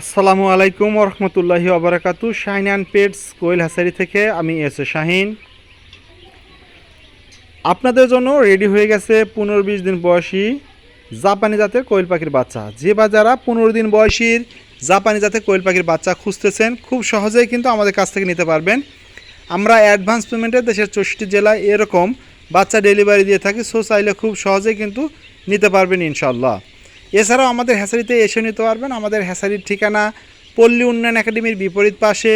আসসালামু আলাইকুম রহমতুল্লাহি আবরাকাতু Shahin and pets quail hatchery থেকে আমি এস এ শাহিন। আপনাদের জন্য রেডি হয়ে গেছে পনেরো বিশ দিন বয়সী জাপানি জাতের কোয়েল পাখির বাচ্চা। যে বা যারা পনেরো দিন বয়সীর জাপানি জাতের কোয়েল পাখির বাচ্চা খুঁজতেছেন, খুব সহজেই কিন্তু আমাদের কাছ থেকে নিতে পারবেন। আমরা অ্যাডভান্স পেমেন্টে দেশের চৌষট্টি জেলায় এরকম বাচ্চা ডেলিভারি দিয়ে থাকি, সো চাইলে খুব সহজেই কিন্তু নিতে পারবেন ইনশাল্লাহ এছাড়াও আমাদের হ্যাসারিতে এসে নিতে পারবেন। আমাদের হ্যাসারির ঠিকানা পল্লী উন্নয়ন একাডেমির বিপরীত পাশে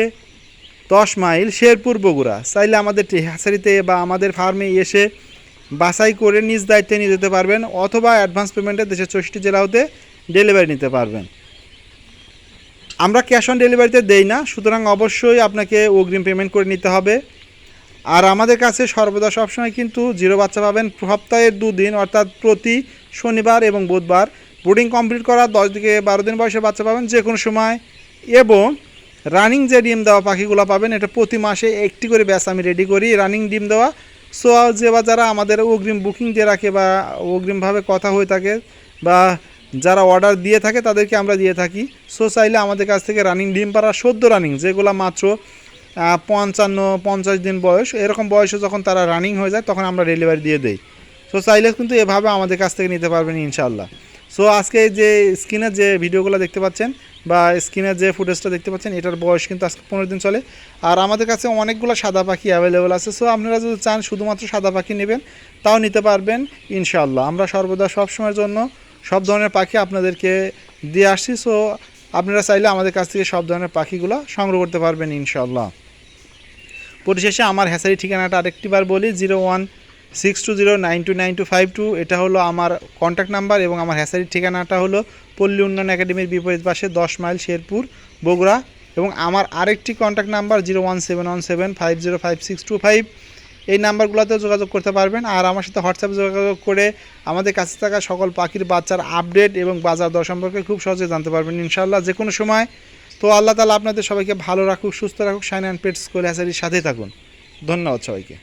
দশ মাইল শেরপুর বগুড়া। চাইলে আমাদের হ্যাসারিতে বা আমাদের ফার্মে এসে বাছাই করে নিজ দায়িত্বে নিয়ে যেতে পারবেন অথবা অ্যাডভান্স পেমেন্টে দেশের চৌষট্টি জেলা হতে ডেলিভারি নিতে পারবেন। আমরা ক্যাশ অন ডেলিভারিতে দেই না, সুতরাং অবশ্যই আপনাকে অগ্রিম পেমেন্ট করে নিতে হবে। আর আমাদের কাছে সর্বদা সবসময় কিন্তু জিরো বাচ্চা পাবেন। সপ্তাহের দুদিন, অর্থাৎ প্রতি শনিবার এবং বুধবার বোর্ডিং কমপ্লিট করা, দশ থেকে বারো দিন বয়সে বাচ্চা পাবেন যে কোনো সময়। এবং রানিং যে ডিম দেওয়া পাখিগুলো পাবেন, এটা প্রতি মাসে একটি করে ব্যাস আমি রেডি করি রানিং ডিম দেওয়া। সো যে বা যারা আমাদের অগ্রিম বুকিং দিয়ে রাখে বা অগ্রিমভাবে কথা হয়ে থাকে বা যারা অর্ডার দিয়ে থাকে, তাদেরকে আমরা দিয়ে থাকি। সো চাইলে আমাদের কাছ থেকে রানিং ডিম পাড়া সদ্য রানিং যেগুলো মাত্র পঞ্চান্ন, পঞ্চাশ দিন বয়স, এরকম বয়সে যখন তারা রানিং হয়ে যায়, তখন আমরা ডেলিভারি দিয়ে দেই। সো চাইলে কিন্তু এভাবে আমাদের কাছ থেকে নিতে পারবেন ইনশাল্লাহ সো আজকে যে স্ক্রিনের যে ভিডিওগুলো দেখতে পাচ্ছেন বা স্ক্রিনের যে ফুটেজটা দেখতে পাচ্ছেন, এটার বয়স কিন্তু আজকে পনেরো দিন চলে। আর আমাদের কাছে অনেকগুলো সাদা পাখি অ্যাভেলেবেল আছে। সো আপনারা যদি চান শুধুমাত্র সাদা পাখি নেবেন, তাও নিতে পারবেন ইনশাল্লাহ আমরা সর্বদা সব সময়ের জন্য সব ধরনের পাখি আপনাদেরকে দিয়ে আসছি। সো আপনারা চাইলে আমাদের কাছ থেকে সব ধরনের পাখিগুলো সংগ্রহ করতে পারবেন ইনশাল্লাহ পরিশেষে আমার হ্যাসারি ঠিকানাটা আরেকটিবার বলি zero one six two zero nine two nine two five two এটা হলো আমার কন্ট্যাক্ট নাম্বার এবং আমার হ্যাসারির ঠিকানাটা হলো পল্লী উন্নয়ন একাডেমির বিপরীত পাশে দশ মাইল শেরপুর, বগুড়া এবং আমার আরেকটি contact number zero one seven one seven five zero five six two five এই নাম্বারগুলোতেও যোগাযোগ করতে পারবেন আর আমার সাথে হোয়াটসঅ্যাপে যোগাযোগ করে আমাদের কাছে থাকা সকল পাখির বাচ্চার আপডেট এবং বাজার দর সম্পর্কে খুব সহজে জানতে পারবেন ইনশাল্লাহ যে কোনো সময়। তো আল্লাহ তালা আপনাদের সবাইকে ভালো রাখুক, সুস্থ রাখুক সাইন অ্যান্ড পেটস স্কুল হ্যাসারির সাথেই থাকুন। ধন্যবাদ সবাইকে।